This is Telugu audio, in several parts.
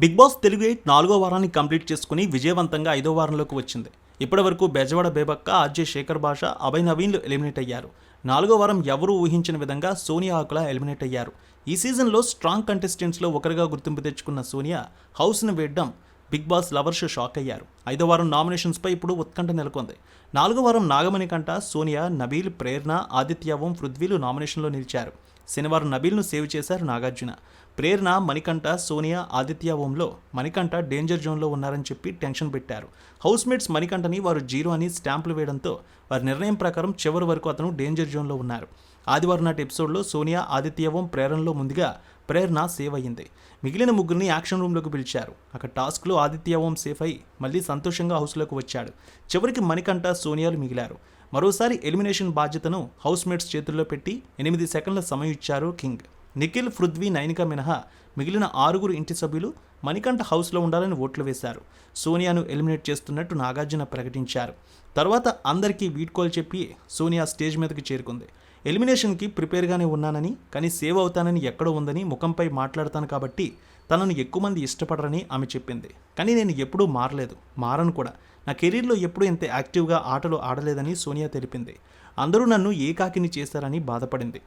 బిగ్ బాస్ తెలుగు ఎయిట్ నాలుగో వారాన్ని కంప్లీట్ చేసుకుని విజయవంతంగా ఐదో వారంలోకి వచ్చింది. ఇప్పటివరకు బెజవాడ బేబక్క ఆర్జే శేఖర్ భాష అభయ్ నవీన్లు ఎలిమినేట్ అయ్యారు. నాలుగో వారం ఎవరూ ఊహించిన విధంగా సోనియా ఆకుల ఎలిమినేట్ అయ్యారు. ఈ సీజన్లో స్ట్రాంగ్ కంటెస్టెంట్స్లో ఒకరిగా గుర్తింపు తెచ్చుకున్న సోనియా హౌస్ను వేయడం బిగ్ బాస్ లవర్స్ షాక్ అయ్యారు. ఐదో వారం నామినేషన్స్పై ఇప్పుడు ఉత్కంఠ నెలకొంది. నాలుగో వారం నాగమణి కంట సోనియా నబీల్ ప్రేరణ ఆదిత్యవం పృథ్వీలు నామినేషన్లో నిలిచారు. శనివారం నబీల్ను సేవ్ చేశారు నాగార్జున. ప్రేరణ మణికంఠ సోనియా ఆదిత్య ఓంలో మణికంఠ డేంజర్ జోన్లో ఉన్నారని చెప్పి టెన్షన్ పెట్టారు. హౌస్మేట్స్ మణికంఠని వారు జీరో అని స్టాంపులు వేయడంతో వారి నిర్ణయం ప్రకారం చివరి వరకు అతను డేంజర్ జోన్లో ఉన్నారు. ఆదివారం నాటి ఎపిసోడ్లో సోనియా ఆదిత్య ఓం ప్రేరణలో ముందుగా ప్రేరణ సేవ్ అయ్యింది. మిగిలిన ముగ్గురిని యాక్షన్ రూమ్లోకి పిలిచారు. అక్కడ టాస్క్లో ఆదిత్య ఓం సేఫ్ అయి మళ్ళీ సంతోషంగా హౌస్లోకి వచ్చాడు. చివరికి మణికంఠ సోనియాలు మిగిలారు. మరోసారి ఎలిమినేషన్ బాధ్యతను హౌస్మేట్స్ చేతుల్లో పెట్టి ఎనిమిది సెకండ్ల సమయం ఇచ్చారు కింగ్. నిఖిల్ పృథ్వీ నైనిక మినహా మిగిలిన ఆరుగురు ఇంటి సభ్యులు మణికంఠ హౌస్లో ఉండాలని ఓట్లు వేశారు. సోనియాను ఎలిమినేట్ చేస్తున్నట్టు నాగార్జున ప్రకటించారు. తర్వాత అందరికీ వీడ్కోలు చెప్పి సోనియా స్టేజ్ మీదకి చేరుకుంది. ఎలిమినేషన్కి ప్రిపేర్గానే ఉన్నానని కానీ సేవ్ అవుతానని ఎక్కడో ఉందని ముఖంపై మాట్లాడతాను కాబట్టి తనను ఎక్కువ మంది ఇష్టపడరని ఆమె చెప్పింది. కానీ నేను ఎప్పుడూ మారలేదు మారను కూడా. నా కెరీర్లో ఎప్పుడూ ఇంత యాక్టివ్గా ఆటలు ఆడలేదని సోనియా తెలిపింది. అందరూ నన్ను ఏకాకిని చేశారని బాధపడింది.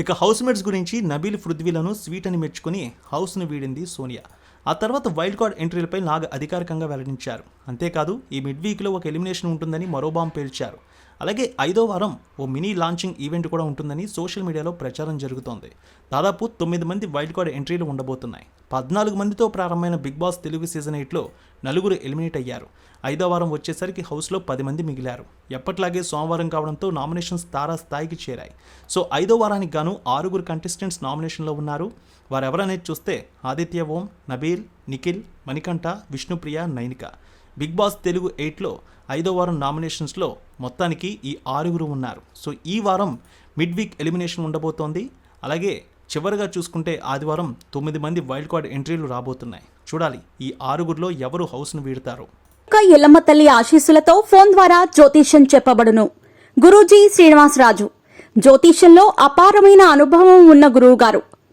ఇక హౌస్ మేట్స్ గురించి నబీల్ పృథ్వీలను స్వీట్ అని మెచ్చుకుని హౌస్ను వీడింది సోనియా. ఆ తర్వాత వైల్డ్ కార్డ్ ఎంట్రీలపై నాగ్ అధికారికంగా వెల్లడించారు. అంతేకాదు ఈ మిడ్ వీక్లో ఒక ఎలిమినేషన్ ఉంటుందని మరో బాంబు పేల్చారు. అలాగే ఐదో వారం ఓ మినీ లాంచింగ్ ఈవెంట్ కూడా ఉంటుందని సోషల్ మీడియాలో ప్రచారం జరుగుతోంది. దాదాపు తొమ్మిది మంది వైల్డ్ కార్డ్ ఎంట్రీలు ఉండబోతున్నాయి. పద్నాలుగు మందితో ప్రారంభమైన బిగ్ బాస్ తెలుగు సీజన్ ఎయిట్లో నలుగురు ఎలిమినేట్ అయ్యారు. ఐదో వారం వచ్చేసరికి హౌస్లో పది మంది మిగిలారు. ఎప్పట్లాగే సోమవారం కావడంతో నామినేషన్స్ తారా స్థాయికి చేరాయి. సో ఐదో వారానికి గాను ఆరుగురు కంటెస్టెంట్స్ నామినేషన్లో ఉన్నారు. వారెవరనేది చూస్తే ఆదిత్య ఓం నబీల్ నిఖిల్ మణికంఠ విష్ణుప్రియ నైనిక. బిగ్ బాస్ తెలుగు ఎయిట్లో ఐదో వారం నామినేషన్స్లో మొత్తానికి ఈ ఆరుగురు ఉన్నారు. సో ఈ వారం మిడ్ వీక్ ఎలిమినేషన్ ఉండబోతోంది. అలాగే చివరిగా చూసుకుంటే ఆదివారం తొమ్మిది మంది వైల్డ్ కార్డ్ ఎంట్రీలు రాబోతున్నాయి. చూడాలి ఈ ఆరుగురిలో ఎవరు హౌస్ను వీడతారు. ఎల్లమ్మ తల్లి ఆశీస్సులతో ఫోన్ ద్వారా జ్యోతిష్యం చెప్పబడును. గురూజీ శ్రీనివాసరాజు. జ్యోతిష్యంలో అపారమైన అనుభవం ఉన్న గురువు గారు